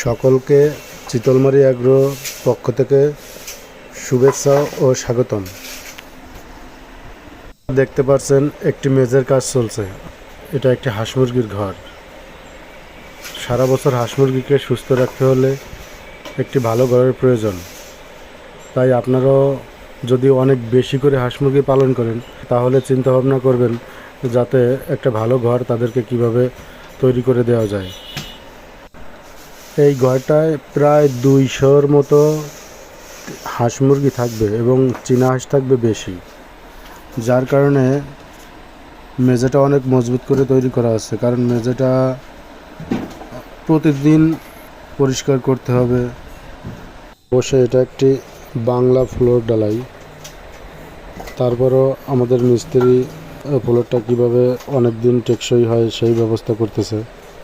সকলকে চিতলমারি অ্যাগ্রো পক্ষ থেকে শুভেচ্ছা ও স্বাগতম। দেখতে পাচ্ছেন, একটি মেজের কাজ চলছে। এটা একটি হাঁস মুরগির ঘর। সারা বছর হাঁস মুরগিকে সুস্থ রাখতে হলে একটি ভালো ঘরের প্রয়োজন। তাই আপনারাও যদি অনেক বেশি করে হাঁস মুরগি পালন করেন, তাহলে চিন্তা ভাবনা করবেন যাতে একটা ভালো ঘর তাদেরকে কীভাবে তৈরি করে দেওয়া যায়। এই ঘরটায় প্রায় দুইশোর মতো হাঁস মুরগি থাকবে এবং চীনা হাঁস থাকবে বেশি। যার কারণে মেঝেটা অনেক মজবুত করে তৈরি করা আছে, কারণ মেঝেটা প্রতিদিন পরিষ্কার করতে হবে। বসে এটা একটি বাংলা ফ্লোর ডালাই তারপরও আমাদের মিস্ত্রি ফ্লোরটা কীভাবে অনেক দিন টেকসই হয় সেই ব্যবস্থা করতেছে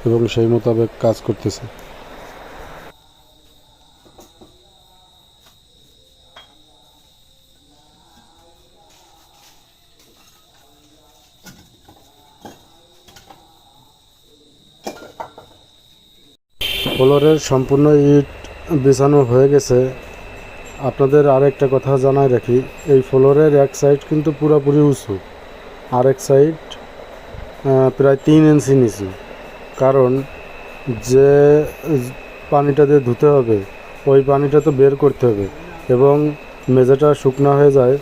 এবং সেই মোতাবেক কাজ করতেছে। ফ্লোরের সম্পূর্ণ ইট বিছানো হয়ে গেছে। আপনাদের আরেকটা কথা জানাই রাখি, এই ফ্লোরের এক সাইড কিন্তু পুরোপুরি উঁচু, আরেক সাইড প্রায় তিন ইঞ্চি নিচু। কারণ যে পানিটা দিয়ে ধুতে হবে, ওই পানিটা তো বের করতে হবে এবং মেঝেটা শুকনা হয়ে যায়,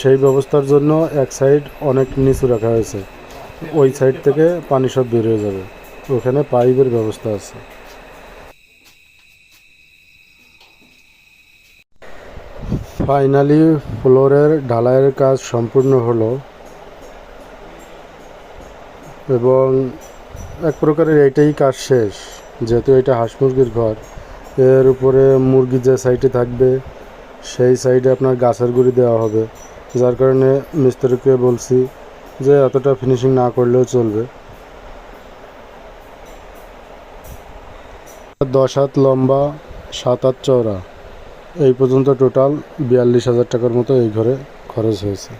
সেই ব্যবস্থার জন্য এক সাইড অনেক নিচু রাখা হয়েছে। ওই সাইড থেকে পানি সব বের হয়ে যাবে। ওখানে পাইপের ব্যবস্থা আছে। ফাইনালি ফ্লোরের ঢালাইয়ের কাজ সম্পূর্ণ হলো এবং এক প্রকারের এটাই কাজ শেষ, যেহেতু এটা হাঁস মুরগির ঘর। এর উপরে মুরগি যে সাইডে থাকবে, সেই সাইডে আপনার গাছের গুঁড়ি দেওয়া হবে। যার কারণে মিস্ত্রিকে বলছি যে এতটা ফিনিশিং না করলেও চলবে। দশ হাত লম্বা, সাত হাত চওড়া। এই পর্যন্ত টোটাল বিয়াল্লিশ হাজার টাকার মতো এই ঘরে খরচ হয়েছে।